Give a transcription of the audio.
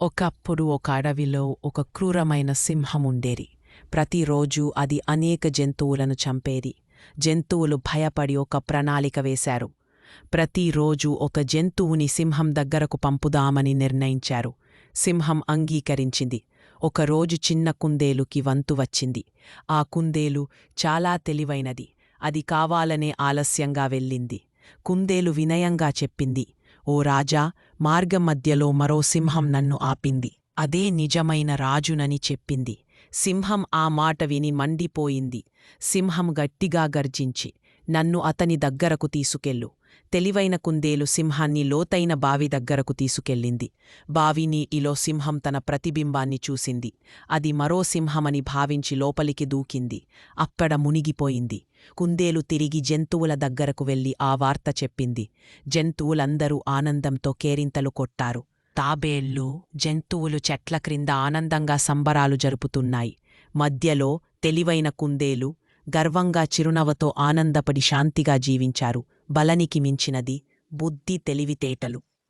ఒకప్పుడు ఒక అడవిలో ఒక క్రూరమైన సింహం ఉండేది ప్రతిరోజూ అది అనేక జంతువులను చంపేది. జంతువులు భయపడి ఒక ప్రణాళిక వేశారు. ప్రతిరోజు ఒక జంతువుని సింహం దగ్గరకు పంపుదామని నిర్ణయించారు. సింహం అంగీకరించింది. ఒకరోజు చిన్న కుందేలుకి వంతు వచ్చింది. ఆ కుందేలు చాలా తెలివైనది. అది కావాలనే ఆలస్యంగా వెళ్ళింది. కుందేలు వినయంగా చెప్పింది. ఓ రాజా మార్గం మధ్యలో మరో సింహం నన్ను ఆపింది. అదే నిజమైన రాజునని చెప్పింది. సింహం ఆ మాట విని మండిపోయింది. సింహం గట్టిగా గర్జించి నన్ను అతని దగ్గరకు తీసుకెళ్ళు. తెలివైన కుందేలు సింహాన్ని లోతైన బావి దగ్గరకు తీసుకెళ్ళింది. బావి నీటిలో సింహం తన ప్రతిబింబాన్ని చూసింది. అది మరో సింహమని భావించి లోపలికి దూకింది. అక్కడ మునిగిపోయింది. కుందేలు తిరిగి జంతువుల దగ్గరకు వెళ్ళి ఆ వార్త చెప్పింది. జంతువులందరూ ఆనందంతో కేరింతలు కొట్టారు. తాబేళ్ళు జంతువులు చెట్ల క్రింద ఆనందంగా సంబరాలు జరుపుతున్నాయి. మధ్యలో తెలివైన కుందేలు గర్వంగా చిరునవతో ఆనందపడి శాంతిగా జీవించారు. బలనికి మించినది బుద్ధి తెలివితేటలు.